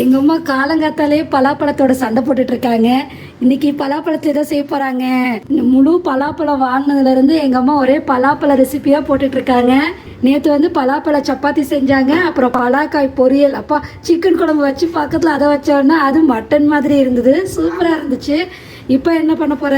எங்க அம்மா காலங்காத்தாலே பலாப்பழத்தோட சண்டை போட்டுட்டு இருக்காங்க. இன்னைக்கு பலாப்பழத்தை ஏதோ செய்ய போறாங்க. முழு பலாப்பழம் வாங்கினதுல இருந்து எங்க அம்மா ஒரே பலாப்பழ ரெசிபியா போட்டுட்டு இருக்காங்க. நேற்று வந்து பலாப்பழ சப்பாத்தி செஞ்சாங்க. அப்புறம் பலாக்காய் பொரியல். அப்பா சிக்கன் குழம்பு வச்சு பக்கத்தில் அதை வச்சோன்னா அது மட்டன் மாதிரி இருந்தது. சூப்பராக இருந்துச்சு. இப்போ என்ன பண்ண போற?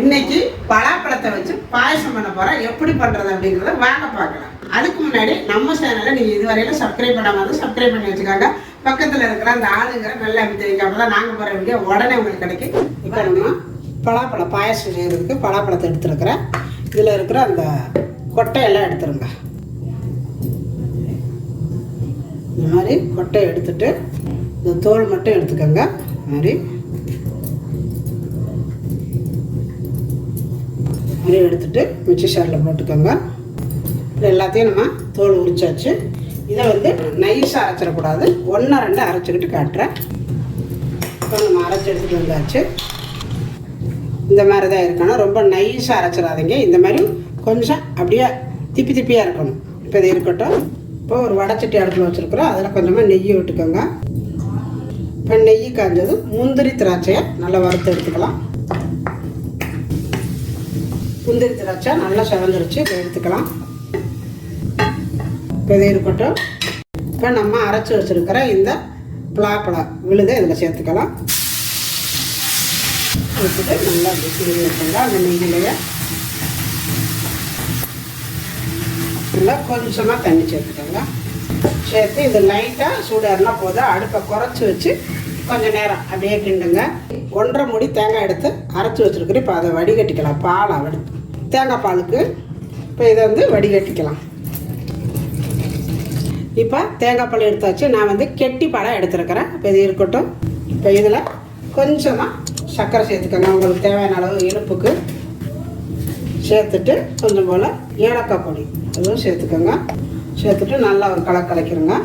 இன்னைக்கு பலாப்பழத்தை வச்சு பாயசம் பண்ண போறோம் எப்படி பண்றது அப்படிங்கறத வாங்க பார்க்கலாம். அதுக்கு முன்னாடி நம்ம சேனலை நீங்க இதுவரையில சப்ஸ்கிரைப் பண்ணாம சப்ஸ்கிரைப் பண்ணி வச்சுக்காங்க. பக்கத்தில் இருக்கிற அந்த ஆளுங்கிற நல்ல அப்போ தான் நாங்கள் போகிற வீடியோ உடனே உங்களுக்கு கிடைக்கும் இப்போ நம்ம பலாப்பழம் பாயசம் செய்யறதுக்கு பலாப்பழத்தை எடுத்துருக்கிறேன். இதில் இருக்கிற அந்த கொட்டையெல்லாம் எடுத்துருங்க. இந்த மாதிரி கொட்டையை எடுத்துட்டு இந்த தோல் மட்டும் எடுத்துக்கோங்க. இந்த மாதிரி. மாதிரி எடுத்துட்டு மிக்சி ஷாரில் போட்டுக்கோங்க. எல்லாத்தையும் நம்ம தோல் உரிச்சாச்சு. இதை வந்து நைஸாக அரைச்சிடக்கூடாது. ஒன்றா ரெண்டு அரைச்சிக்கிட்டு காட்டுறேன். இப்போ நம்ம அரைச்சி எடுத்துகிட்டு வந்தாச்சு. இந்த மாதிரி தான் இருக்கணும். ரொம்ப நைஸாக அரைச்சிடாதீங்க. இந்த மாதிரி கொஞ்சம் அப்படியே திப்பி திப்பியாக இருக்கணும். இப்போ இது இருக்கட்டும். இப்போ ஒரு வடச்சட்டி அடுப்பில் வச்சுருக்குறோம். அதில் கொஞ்சமாக நெய் விட்டுக்கோங்க. இப்போ நெய் காஞ்சது முந்திரி திராட்சையை நல்லா வறுத்து எடுத்துக்கலாம். முந்திரி திராட்சை நல்லா செவந்துருச்சு. இதை எடுத்துக்கலாம். இப்போ இது இருக்கட்டும். இப்போ நம்ம அரைச்சி வச்சுருக்கிற இந்த பலாப்பழம் விழுதை இதில் சேர்த்துக்கலாம். வச்சுட்டு நல்லா விசிறி வச்சுங்க அந்த நெய்யிலையே நல்லா கொஞ்சமாக தண்ணி சேர்த்துக்கோங்க. சேர்த்து இது லைட்டாக சூடாருனா போதும். அடுப்பை குறைச்சி வச்சு கொஞ்சம் நேரம் அப்படியே கிண்டுங்க. ஒன்றரை மூடி தேங்காய் எடுத்து அரைச்சி வச்சுருக்குறேன். இப்போ அதை வடிகட்டிக்கலாம். பாலை வடி தேங்காய் பாலுக்கு இப்போ இதை வந்து வடிகட்டிக்கலாம். இப்போ தேங்காய் பழம் எடுத்தாச்சு நான் வந்து கெட்டி பழம் எடுத்துருக்கிறேன். இப்போ இது இருக்கட்டும். இப்போ இதில் கொஞ்சமாக சர்க்கரை சேர்த்துக்கோங்க. உங்களுக்கு தேவையான அளவு இனிப்புக்கு சேர்த்துட்டு கொஞ்சம் போல் ஏலக்காய் பொடி அதுவும் சேர்த்துக்கோங்க. சேர்த்துட்டு நல்லா ஒரு கலக்கு கலக்கிடுங்க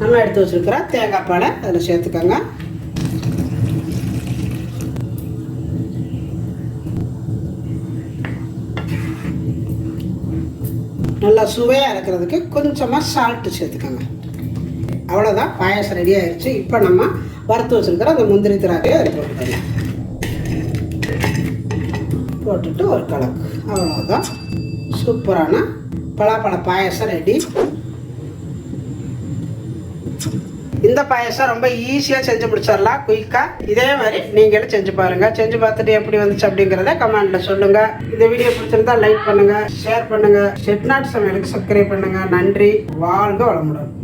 நம்ம எடுத்து வச்சுருக்கிற தேங்காய் பழம் அதில் சேர்த்துக்கோங்க. நல்லா சுவையாக இருக்கிறதுக்கு கொஞ்சமாக சால்ட்டு சேர்த்துக்கோங்க. அவ்வளோதான் பாயாசம் ரெடி ஆயிடுச்சு இப்போ நம்ம வறுத்து வச்சுருக்கிற அந்த முந்திரி திராட்சையை அது போட்டுக்கோங்க போட்டுட்டு ஒரு கலக்கு. அவ்வளோதான் சூப்பரான பலாப்பழ பாயசம் ரெடி இந்த பாயாசம் ரொம்ப ஈஸியாக செஞ்சு முடிச்சிடலாம் குயிக்காக இதே மாதிரி நீங்களும் செஞ்சு பாருங்கள் செஞ்சு பார்த்துட்டு எப்படி வந்துச்சு அப்படிங்கிறத கமெண்டில் சொல்லுங்கள் இந்த வீடியோ பிடிச்சிருந்தா லைக் பண்ணுங்கள் ஷேர் பண்ணுங்கள் செட்நாட் சமையலுக்கு சப்ஸ்கிரைப் பண்ணுங்கள் நன்றி. வாழ்க வளமுடன்.